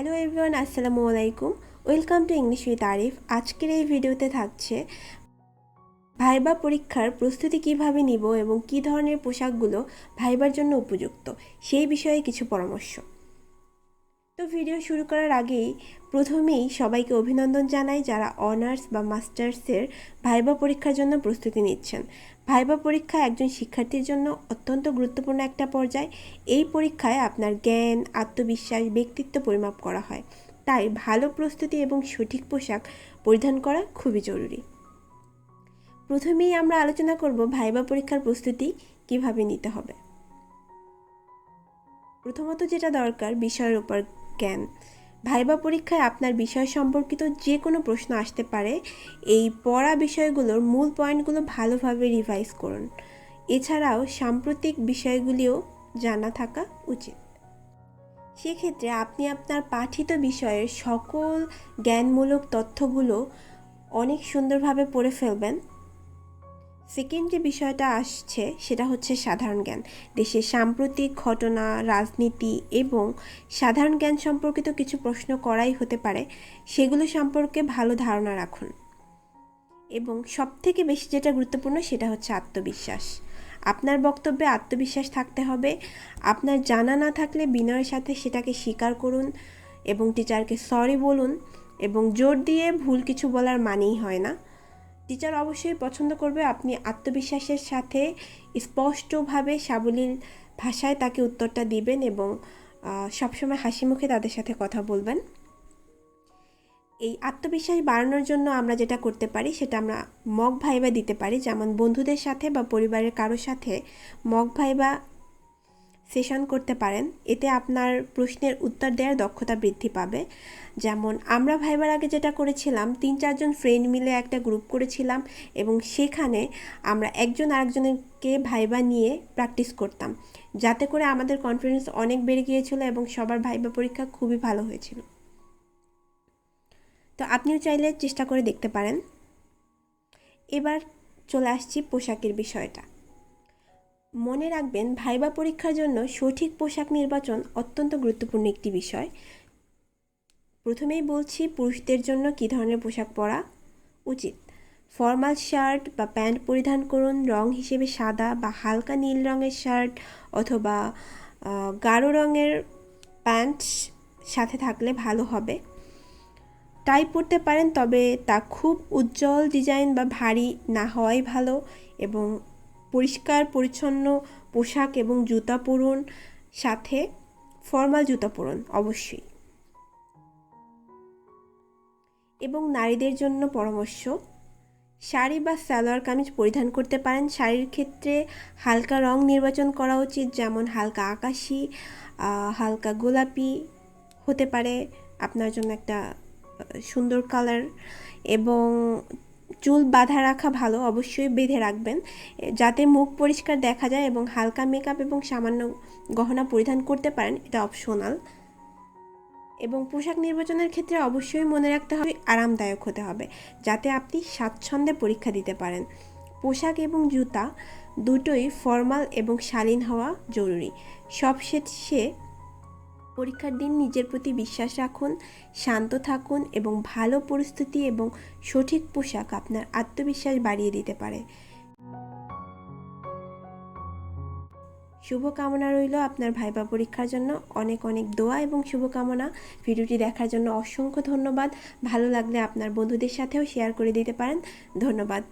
Hello everyone, আসসালামু আলাইকুম। Welcome to English with Arif. আজকের এই ভিডিওতে থাকছে ভাইবা পরীক্ষার প্রস্তুতি কীভাবে নিব এবং কি ধরনের পোশাকগুলো ভাইবার জন্য উপযুক্ত, সেই বিষয়ে কিছু পরামর্শ। তো ভিডিও শুরু করার আগেই প্রথমেই সবাইকে অভিনন্দন জানাই যারা অনার্স বা মাস্টার্সের ভাইবা পরীক্ষার জন্য প্রস্তুতি নিচ্ছেন। ভাইবা পরীক্ষা একজন শিক্ষার্থীর জন্য অত্যন্ত গুরুত্বপূর্ণ একটা পর্যায়। এই পরীক্ষায় আপনার জ্ঞান, আত্মবিশ্বাস, ব্যক্তিত্ব পরিমাপ করা হয়। তাই ভালো প্রস্তুতি এবং সঠিক পোশাক পরিধান করা খুবই জরুরি। প্রথমেই আমরা আলোচনা করব ভাইবা পরীক্ষার প্রস্তুতি কীভাবে নিতে হবে। প্রথমত যেটা দরকার, বিষয়ের উপর জ্ঞান ভাইবা পরীক্ষায় আপনার বিষয় সম্পর্কিত যে কোনো প্রশ্ন আসতে পারে, এই পড়া বিষয়গুলোর মূল পয়েন্টগুলো ভালোভাবে রিভাইজ করুন। এছাড়াও সাম্প্রতিক বিষয়গুলিও জানা থাকা উচিত। সেক্ষেত্রে আপনি আপনার পাঠিত বিষয়ের সকল জ্ঞানমূলক তথ্যগুলো অনেক সুন্দরভাবে পড়ে ফেলবেন। সেকেন্ড যে বিষয়টা আসছে, সেটা হচ্ছে সাধারণ জ্ঞান। দেশের সাম্প্রতিক ঘটনা, রাজনীতি এবং সাধারণ জ্ঞান সম্পর্কিত কিছু প্রশ্ন করাই হতে পারে, সেগুলো সম্পর্কে ভালো ধারণা রাখুন। এবং সবথেকে বেশি যেটা গুরুত্বপূর্ণ, সেটা হচ্ছে আত্মবিশ্বাস। আপনার বক্তব্যে আত্মবিশ্বাস থাকতে হবে, আপনার জানা না থাকলে বিনয়ের সাথে সেটাকে স্বীকার করুন এবং টিচারকে সরি বলুন এবং জোর দিয়ে ভুল কিছু বলার মানেই হয় না। টিচার অবশ্যই পছন্দ করবে। আপনি আত্মবিশ্বাসের সাথে স্পষ্টভাবে সাবলীল ভাষায় তাকে উত্তরটা দিবেন এবং সবসময় হাসি মুখে তাদের সাথে কথা বলবেন। এই আত্মবিশ্বাস বাড়ানোর জন্য আমরা যেটা করতে পারি, সেটা আমরা মগ ভাইবা দিতে পারি। যেমন বন্ধুদের সাথে বা পরিবারের কারোর সাথে মগ ভাইবা সেশন করতে পারেন, এতে আপনার প্রশ্নের উত্তর দেওয়ার দক্ষতা বৃদ্ধি পাবে। যেমন, আমরা ভাইবার আগে যেটা করেছিলাম, তিন চারজন ফ্রেন্ড মিলে একটা গ্রুপ করেছিলাম এবং সেখানে আমরা একজন আরেকজনকে ভাইবা নিয়ে প্র্যাকটিস করতাম। যাতে করে আমাদের কনফিডেন্স অনেক বেড়ে গিয়েছিল এবং সবার ভাইবা পরীক্ষা খুবই ভালো হয়েছিল। তো আপনিও চাইলে চেষ্টা করে দেখতে পারেন। এবার চলে আসছি পোশাকের বিষয়টা। মনে রাখবেন, ভাইবা পরীক্ষার জন্য সঠিক পোশাক নির্বাচন অত্যন্ত গুরুত্বপূর্ণ একটি বিষয়। প্রথমেই বলছি, পুরুষদের জন্য কী ধরনের পোশাক পরা উচিত? ফর্মাল শার্ট বা প্যান্ট পরিধান করুন, রং হিসেবে সাদা বা হালকা নীল রঙের শার্ট অথবা গাঢ় রঙের প্যান্ট সাথে থাকলে ভালো হবে। টাই পরতে পারেন, তবে তা খুব উজ্জ্বল ডিজাইন বা ভারী না হওয়াই ভালো এবং পরিষ্কার, পরিচ্ছন্ন পোশাক এবং জুতা পরুন, সাথে ফর্মাল জুতা পরুন, অবশ্যই। এবং নারীদের জন্য পরামর্শ, শাড়ি বা সালোয়ার কামিজ পরিধান করতে পারেন। শাড়ির ক্ষেত্রে হালকা রং নির্বাচন করা উচিত, যেমন হালকা আকাশি হালকা গোলাপি হতে পারে। আপনার জন্য একটা সুন্দর কালার এবং চুল বাঁধা রাখা ভালো, অবশ্যই বেঁধে রাখবেন। যাতে মুখ পরিষ্কার দেখা যায় এবং হালকা মেকআপ এবং সামান্য গহনা পরিধান করতে পারেন, এটা অপশনাল এবং পোশাক নির্বাচনের ক্ষেত্রে অবশ্যই মনে রাখতে হবে, আরামদায়ক হতে হবে, যাতে আপনি স্বাচ্ছন্দ্যে পরীক্ষা দিতে পারেন। পোশাক এবং জুতা দুটোই ফর্মাল এবং শালীন হওয়া জরুরি। সব শেষে পরীক্ষার দিন নিজের প্রতি বিশ্বাস রাখুন, শান্ত থাকুন এবং ভালো পরিস্থিতি এবং সঠিক পোশাক আপনার আত্মবিশ্বাস বাড়িয়ে দিতে পারে। শুভকামনা রইল আপনার ভাইবা পরীক্ষার জন্য। অনেক অনেক দোয়া এবং শুভকামনা। ভিডিওটি দেখার জন্য অসংখ্য ধন্যবাদ। ভালো লাগলে আপনার বন্ধুদের সাথেও শেয়ার করে দিতে পারেন। ধন্যবাদ।